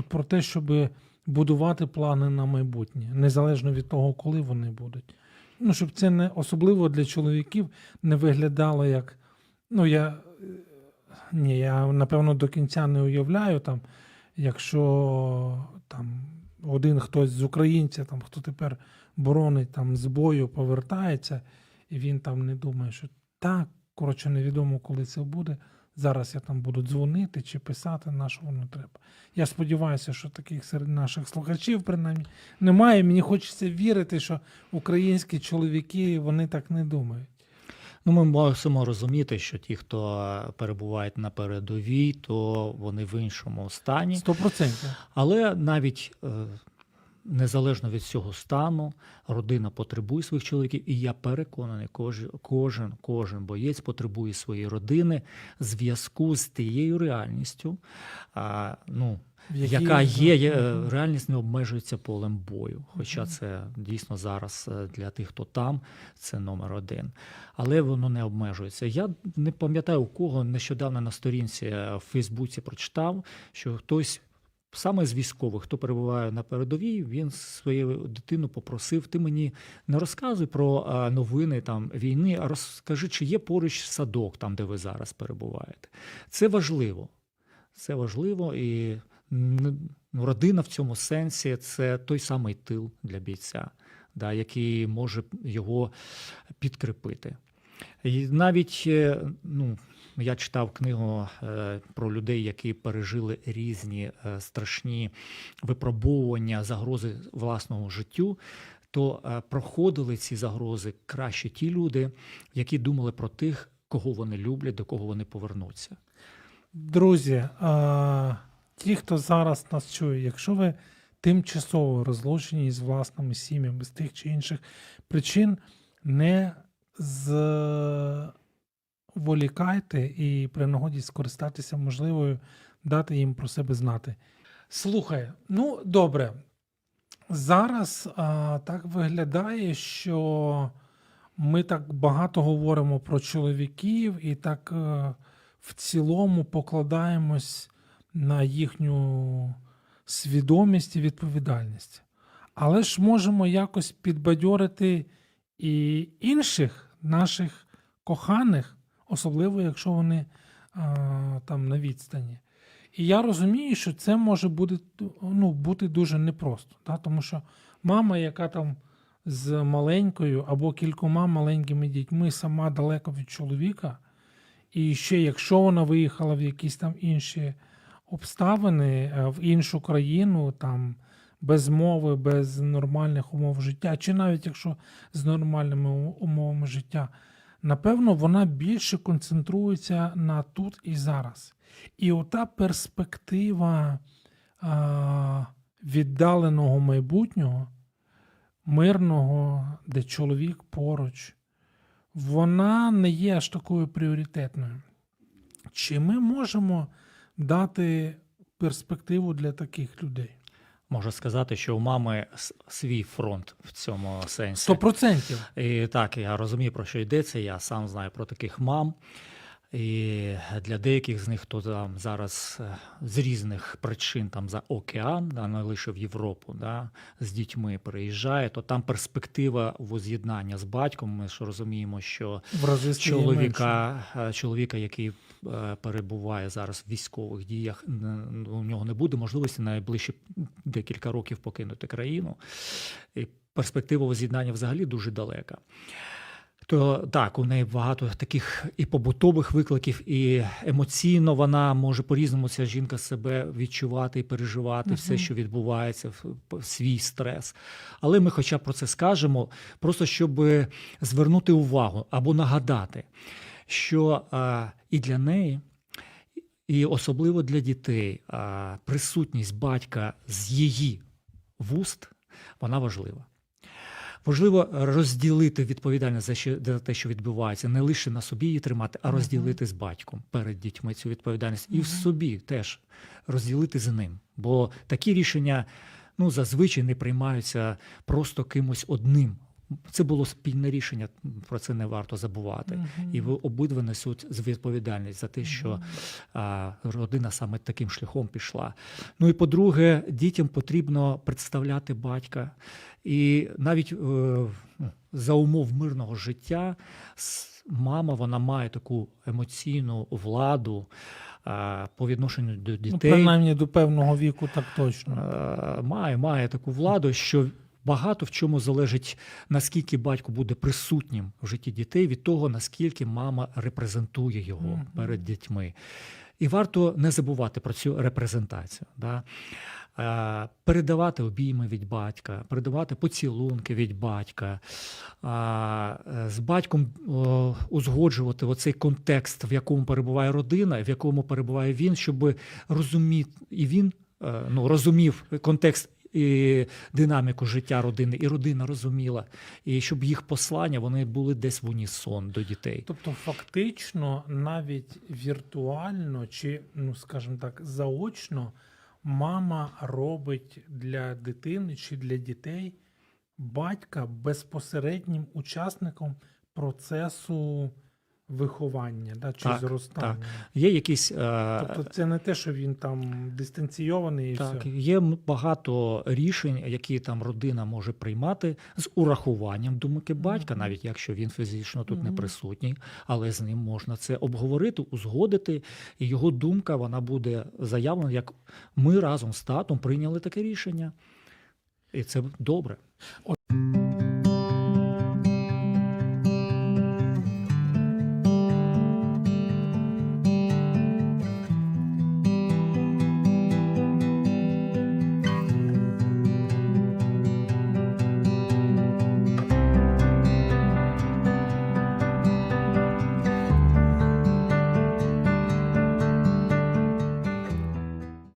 от про те, щоб будувати плани на майбутнє, незалежно від того, коли вони будуть. Ну, щоб це не особливо для чоловіків не виглядало як. Ну, я ні, я напевно до кінця не уявляю там, якщо там один хтось з українців, там хто тепер боронить там з бою, повертається, і він там не думає, що так, коротше, невідомо, коли це буде. Зараз я там буду дзвонити чи писати, на що воно треба. Я сподіваюся, що таких серед наших слухачів, принаймні, немає. Мені хочеться вірити, що українські чоловіки вони так не думають. Ну, ми мусимо розуміти, що ті, хто перебувають на передовій, то вони в іншому стані. Сто процентів. Але навіть е, незалежно від цього стану, родина потребує своїх чоловіків, і я переконаний, кожен, кожен, кожен боєць потребує своєї родини зв'язку з тією реальністю, а, ну, яка є, є е, реальність не обмежується полем бою. Хоча це дійсно зараз е, для тих, хто там, це номер один. Але воно не обмежується. Я не пам'ятаю, у кого нещодавно на сторінці е, в Фейсбуці прочитав, що хтось. Саме з військових, хто перебуває на передовій, він свою дитину попросив: ти мені не розказуй про новини там війни, а розкажи, чи є поруч садок, там де ви зараз перебуваєте. Це важливо. Це важливо, і ну, родина в цьому сенсі це той самий тил для бійця, да, який може його підкріпити. І навіть е, ну, я читав книгу е, про людей, які пережили різні е, страшні випробовування, загрози власного життю. То проходили ці загрози краще ті люди, які думали про тих, кого вони люблять, до кого вони повернуться. Друзі, ті, хто зараз нас чує, якщо ви тимчасово розлучені з власними сім'ями з тих чи інших причин, не зволікайте і при нагоді скористатися можливою дати їм про себе знати. Слухай, ну добре. Зараз а, так виглядає, що ми так багато говоримо про чоловіків і так е, в цілому покладаємось на їхню свідомість і відповідальність. Але ж можемо якось підбадьорити і інших наших коханих, особливо якщо вони а, там на відстані. І я розумію, що це може бути, ну, бути дуже непросто, да? тому що мама, яка там з маленькою або кількома маленькими дітьми сама далеко від чоловіка, і ще якщо вона виїхала в якісь там інші обставини, е, в іншу країну, там без мови, без нормальних умов життя, чи навіть якщо з нормальними умовами життя, напевно, вона більше концентрується на тут і зараз. І ота перспектива а, віддаленого майбутнього, мирного, де чоловік поруч, вона не є аж такою пріоритетною. Чи ми можемо дати перспективу для таких людей? Можу сказати, що у мами свій фронт в цьому сенсі. Сто процентів. І так, я розумію, про що йдеться. Я сам знаю про таких мам. І для деяких з них, хто там зараз е, з різних причин там за океан, да, не лише в Європу, да, з дітьми переїжджає, то там перспектива воз'єднання з батьком. Ми ж розуміємо, що В чоловіка, е, чоловіка, який перебуває зараз в військових діях, у нього не буде можливості найближчі декілька років покинути країну. І перспектива воз'єднання взагалі дуже далека. То так, у неї багато таких і побутових викликів, і емоційно вона може по-різному ця жінка себе відчувати і переживати все, що відбувається, свій стрес. Але ми, хоча про це скажемо, просто щоб звернути увагу або нагадати, що а, і для неї, і особливо для дітей, а, присутність батька з її вуст вона важлива. Важливо розділити відповідальність за що за те, що відбувається, не лише на собі її тримати, а розділити з батьком перед дітьми цю відповідальність, і в собі теж розділити з ним. Бо такі рішення ну, зазвичай не приймаються просто кимось одним Це було спільне рішення, про це не варто забувати. Мгм. І ви обидва несуть відповідальність за те, що Мгм. а, родина саме таким шляхом пішла. Ну і по-друге, дітям потрібно представляти батька. І навіть е, ну, за умов мирного життя мама вона має таку емоційну владу по відношенню до Ну, дітей. принаймні до певного віку так точно. Має, має таку владу, що багато в чому залежить, наскільки батько буде присутнім в житті дітей, від того, наскільки мама репрезентує його Мгм. перед дітьми. І варто не забувати про цю репрезентацію. Да? Е, Передавати обійми від батька, передавати поцілунки від батька, е, з батьком узгоджувати оцей контекст, в якому перебуває родина, в якому перебуває він, щоб розуміти, і він е, ну, розумів контекст і динаміку життя родини, і родина розуміла, і щоб їх послання вони були десь в унісон до дітей. Тобто, фактично, навіть віртуально чи, ну скажімо так, заочно мама робить для дитини чи для дітей батька безпосереднім учасником процесу виховання да, чи Так, зростання. Є якісь е, Тобто, це не те, що він там дистанційований і Так, все. є багато рішень, які там родина може приймати з урахуванням думки батька, Мгм. навіть якщо він фізично тут не присутній, але з ним можна це обговорити, узгодити, і його думка вона буде заявлена, як ми разом з татом прийняли таке рішення. І це добре.